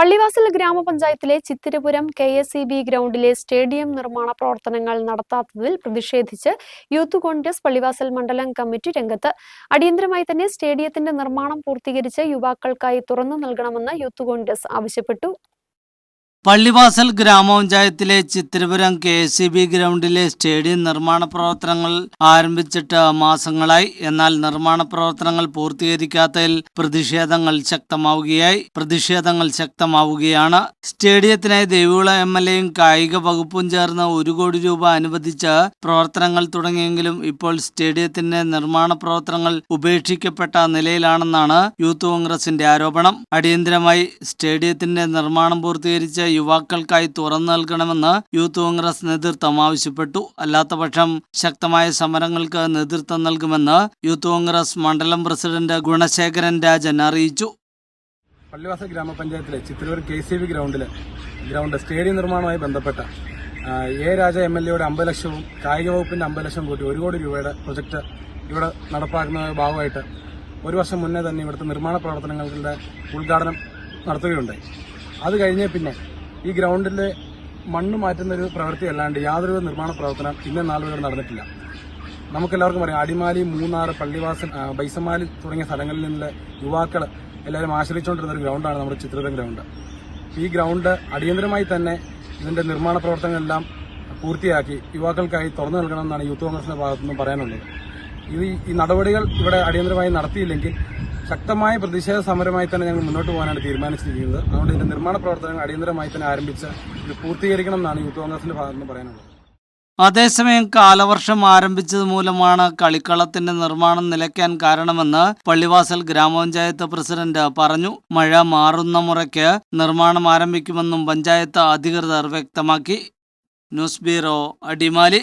പള്ളിവാസൽ ഗ്രാമപഞ്ചായത്തിലെ Chithirapuram K S E B ഗ്രൗണ്ടിലെ stadium നിർമ്മാണ പ്രവർത്തനങ്ങൾ നടത്താത്തതിൽ പ്രതിഷേധിച്ച് യൂത്ത് കോൺഗ്രസ് പള്ളിവാസൽ മണ്ഡലം കമ്മിറ്റി രംഗത്ത്. അടിയന്തരമായി തന്നെ സ്റ്റേഡിയത്തിന്റെ നിർമ്മാണം പൂർത്തീകരിച്ച് യുവാക്കൾക്കായി തുറന്നു നൽകണമെന്ന് യൂത്ത് കോൺഗ്രസ് ആവശ്യപ്പെട്ടു. പള്ളിവാസൽ ഗ്രാമപഞ്ചായത്തിലെ ചിത്തിരപുരം കെ സി ബി ഗ്രൗണ്ടിലെ സ്റ്റേഡിയം നിർമ്മാണ പ്രവർത്തനങ്ങൾ ആരംഭിച്ചിട്ട് മാസങ്ങളായി. എന്നാൽ നിർമ്മാണ പ്രവർത്തനങ്ങൾ പൂർത്തീകരിക്കാത്തതിൽ പ്രതിഷേധങ്ങൾ ശക്തമാവുകയായി. പ്രതിഷേധങ്ങൾ ശക്തമാവുകയാണ്. സ്റ്റേഡിയത്തിനായി ദേവികുള എം എൽ എയും കായിക വകുപ്പും ചേർന്ന് ഒരു കോടി രൂപ അനുവദിച്ച് പ്രവർത്തനങ്ങൾ തുടങ്ങിയെങ്കിലും ഇപ്പോൾ സ്റ്റേഡിയത്തിന്റെ നിർമ്മാണ പ്രവർത്തനങ്ങൾ ഉപേക്ഷിക്കപ്പെട്ട നിലയിലാണെന്നാണ് യൂത്ത് കോൺഗ്രസിന്റെ ആരോപണം. അടിയന്തരമായി സ്റ്റേഡിയത്തിന്റെ നിർമ്മാണം പൂർത്തീകരിച്ച് യുവാക്കൾക്കായി തുറന്നു നൽകണമെന്ന് യൂത്ത് കോൺഗ്രസ് നേതൃത്വം ആവശ്യപ്പെട്ടു. അല്ലാത്തപക്ഷം ശക്തമായ സമരങ്ങൾക്ക് നേതൃത്വം നൽകുമെന്ന് യൂത്ത് കോൺഗ്രസ് മണ്ഡലം പ്രസിഡന്റ് ഗുണശേഖരൻ രാജൻ അറിയിച്ചു. പള്ളിവാസ ഗ്രാമപഞ്ചായത്തിലെ ചിത്രൂർ കെ സി ബി ഗ്രൗണ്ടിൽ ഗ്രൗണ്ട് സ്റ്റേഡിയം നിർമ്മാണവുമായി ബന്ധപ്പെട്ട എ രാജ എം എൽ എയുടെ അമ്പത് ലക്ഷവും കായിക വകുപ്പിന്റെ അമ്പത് ലക്ഷം കൂട്ടി ഒരു കോടി രൂപയുടെ പ്രൊജക്ട് ഇവിടെ നടപ്പാക്കുന്ന ഭാഗമായിട്ട് ഒരു വർഷം മുന്നേ തന്നെ ഇവിടുത്തെ നിർമ്മാണ പ്രവർത്തനങ്ങളുടെ ഉദ്ഘാടനം നടത്തുകയുണ്ടായി. അത് കഴിഞ്ഞേ പിന്നെ ഈ ഗ്രൗണ്ടിലെ മണ്ണ് മാറ്റുന്ന ഒരു പ്രവൃത്തി അല്ലാണ്ട് യാതൊരു നിർമ്മാണ പ്രവർത്തനം ഇന്ന നാളെ വരെ നടന്നിട്ടില്ല. നമുക്കെല്ലാവർക്കും അറിയാം അടിമാലി മൂന്നാർ പള്ളിവാസൻ ബൈസമാലി തുടങ്ങിയ സ്ഥലങ്ങളിൽ നിന്നുള്ള യുവാക്കൾ എല്ലാവരും ആശ്രയിച്ചുകൊണ്ടിരുന്ന ഒരു ഗ്രൗണ്ടാണ് നമ്മുടെ ചിത്രദം ഗ്രൗണ്ട്. ഈ ഗ്രൗണ്ട് അടിയന്തരമായി തന്നെ ഇതിന്റെ നിർമ്മാണ പ്രവർത്തനങ്ങളെല്ലാം പൂർത്തിയാക്കി യുവാക്കൾക്കായി തുറന്നു നൽകണമെന്നാണ് യൂത്ത് കോൺഗ്രസിന്റെ ഭാഗത്തുനിന്നും പറയാനുള്ളത്. ഇത് ഈ നടപടികൾ ഇവിടെ അടിയന്തരമായി നടത്തിയില്ലെങ്കിൽ ശക്തമായ പ്രതിഷേധ സമരമായി തന്നെ ഞങ്ങൾ മുന്നോട്ട് പോകാനാണ് തീരുമാനിച്ചിരിക്കുന്നത്. അതുകൊണ്ട് ഇതിന്റെ നിർമ്മാണ പ്രവർത്തനങ്ങൾ അടിയന്തരമായി തന്നെ ആരംഭിച്ച് ഇത് പൂർത്തീകരിക്കണം എന്നാണ് യൂത്ത് കോൺഗ്രസിന്റെ ഭാഗത്തുനിന്ന് പറയാനുള്ളത്. അതേസമയം കാലവർഷം ആരംഭിച്ചത് മൂലമാണ് കളിക്കളത്തിന്റെ നിർമ്മാണം നിലയ്ക്കാൻ കാരണമെന്ന് പള്ളിവാസൽ ഗ്രാമപഞ്ചായത്ത് പ്രസിഡന്റ് പറഞ്ഞു. മഴ മാറുന്ന മുറയ്ക്ക് നിർമ്മാണം ആരംഭിക്കുമെന്നും പഞ്ചായത്ത് അധികൃതർ വ്യക്തമാക്കി. News bureau Adimali.